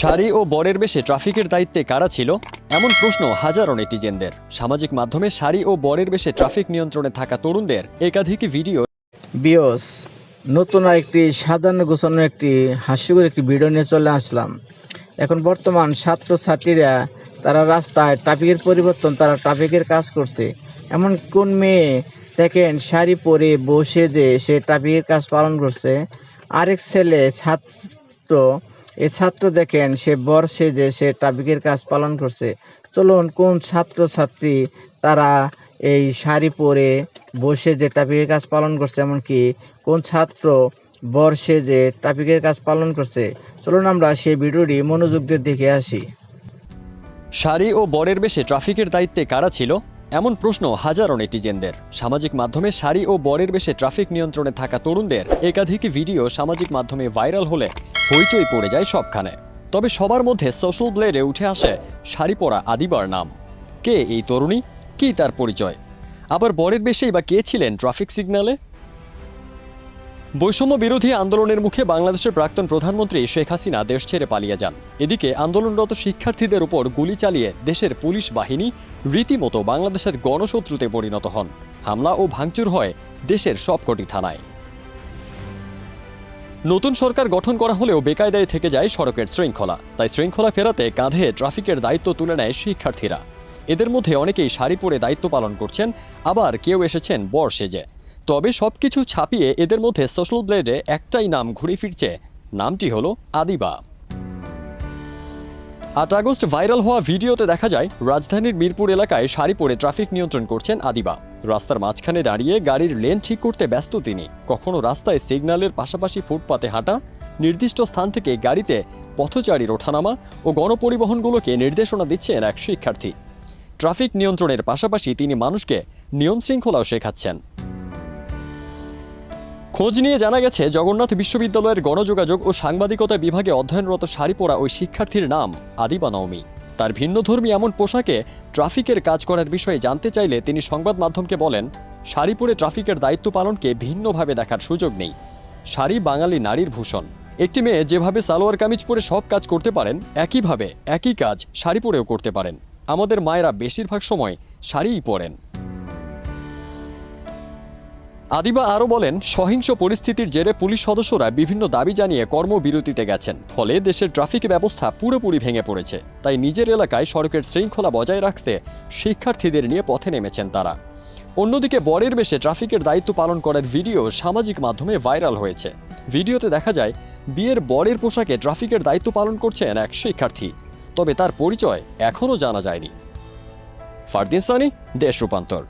শাড়ি ও বরের বেশে ট্রাফিকের দায়িত্বে কারা ছিল? এমন প্রশ্ন হাজারো নেটিজেনদের। সামাজিক মাধ্যমে শাড়ি ও বরের বেশে ট্রাফিক নিয়ন্ত্রণে থাকা তরুণদের একাধিক ভিডিও বিয়স, নতুন একটি সাধারণ গোছানো একটি হাস্যকর একটি ভিডিও নিয়ে চলে আসলাম। এখন বর্তমান ছাত্রছাত্রীরা তারা রাস্তায় ট্রাফিকের পরিবর্তন, তারা ট্রাফিকের কাজ করছে। এমন কোন মেয়ে দেখেন শাড়ি পরে বসে যে সে ট্রাফিকের কাজ পালন করছে? আরেক ছেলে ছাত্র এই ছাত্র দেখেন, সে বর সেজে সে ট্রাফিকের কাজ পালন করছে। চলুন, কোন ছাত্রছাত্রী তারা এই শাড়ি পরে বসে যে ট্রাফিকের কাজ পালন করছে এমনকি কোন ছাত্র বর সেজে ট্রাফিকের কাজ পালন করছে? চলুন আমরা সেই ভিডিওটি মনোযোগ দিয়ে দেখে আসি। শাড়ি ও বরের বেশে ট্রাফিকের দায়িত্বে কারা ছিল? এমন প্রশ্ন হাজারো নেটিজেনদের। সামাজিক মাধ্যমে শাড়ি ও বরের বেশে ট্রাফিক নিয়ন্ত্রণে থাকা তরুণদের একাধিক ভিডিও সামাজিক মাধ্যমে ভাইরাল হলে হইচই পড়ে যায় সবখানে। তবে সবার মধ্যে সোশ্যাল ব্লেডে উঠে আসে শাড়ি পরা আদিবার নাম। কে এই তরুণী? কী তার পরিচয়? আবার বরের বেশেই বা কে ছিলেন ট্রাফিক সিগন্যালে বৈষম্য বিরোধী আন্দোলনের মুখে বাংলাদেশের প্রাক্তন প্রধানমন্ত্রী শেখ হাসিনা দেশ ছেড়ে পালিয়ে যান। এদিকে আন্দোলনরত শিক্ষার্থীদের উপর গুলি চালিয়ে দেশের পুলিশ বাহিনী রীতিমতো বাংলাদেশের গণশত্রুতে পরিণত হন। হামলা ও ভাঙচুর হয় দেশের সবকটি থানায়। নতুন সরকার গঠন করা হলেও বেকায়দায় থেকে যায় সড়কের শৃঙ্খলা। তাই শৃঙ্খলা ফেরাতে কাঁধে ট্রাফিকের দায়িত্ব তুলে নেয় শিক্ষার্থীরা। এদের মধ্যে অনেকেই শাড়ি পরে দায়িত্ব পালন করছেন, আবার কেউ এসেছেন বর সেজে। তবে সবকিছু ছাপিয়ে এদের মধ্যে সোশ্যাল ব্লেডে একটাই নাম ঘুরে ফিরছে, নামটি হলো আদিবা। আট আগস্ট ভাইরাল হওয়া ভিডিওতে দেখা যায়, রাজধানীর মিরপুর এলাকায় শাড়ি পরে ট্রাফিক নিয়ন্ত্রণ করছেন আদিবা। রাস্তার মাঝখানে দাঁড়িয়ে গাড়ির লেন ঠিক করতে ব্যস্ত তিনি। কখনো রাস্তায় সিগন্যালের পাশাপাশি ফুটপাতে হাঁটা, নির্দিষ্ট স্থান থেকে গাড়িতে পথচারীর ওঠানামা ও গণপরিবহনগুলোকে নির্দেশনা দিচ্ছেন এক শিক্ষার্থী। ট্রাফিক নিয়ন্ত্রণের পাশাপাশি তিনি মানুষকে নিয়ম শৃঙ্খলাও শেখাচ্ছেন। খোঁজ নিয়ে জানা গেছে, জগন্নাথ বিশ্ববিদ্যালয়ের গণযোগাযোগ ও সাংবাদিকতা বিভাগে অধ্যয়নরত শাড়ি পরা ওই শিক্ষার্থীর নাম আদিবা নওমি। তার ভিন্নধর্মী এমন পোশাকে ট্রাফিকের কাজ করার বিষয়ে জানতে চাইলে তিনি সংবাদ মাধ্যমকে বলেন শাড়ি পরে ট্রাফিকের দায়িত্ব পালনকে ভিন্নভাবে দেখার সুযোগ নেই। শাড়ি বাঙালি নারীর ভূষণ। একটি মেয়ে যেভাবে সালোয়ার কামিজ পরে সব কাজ করতে পারেন, একইভাবে একই কাজ শাড়ি পরেও করতে পারেন। আমাদের মায়েরা বেশিরভাগ সময় শাড়িই পরেন। আদিবা আরও বলেন, সহিংস পরিস্থিতির জেরে পুলিশ সদস্যরা বিভিন্ন দাবি জানিয়ে কর্মবিরতিতে গেছেন। ফলে দেশের ট্রাফিক ব্যবস্থা পুরোপুরি ভেঙে পড়েছে। তাই নিজের এলাকায় সড়কের শৃঙ্খলা বজায় রাখতে শিক্ষার্থীদের নিয়ে পথে নেমেছেন তারা। অন্যদিকে বরের বেশে ট্রাফিকের দায়িত্ব পালন করার ভিডিও সামাজিক মাধ্যমে ভাইরাল হয়েছে। ভিডিওতে দেখা যায়, বিয়ের বরের পোশাকে ট্রাফিকের দায়িত্ব পালন করছেন এক শিক্ষার্থী। তবে তার পরিচয় এখনও জানা যায়নি। ফারদিন সানি, দেশ রূপান্তর।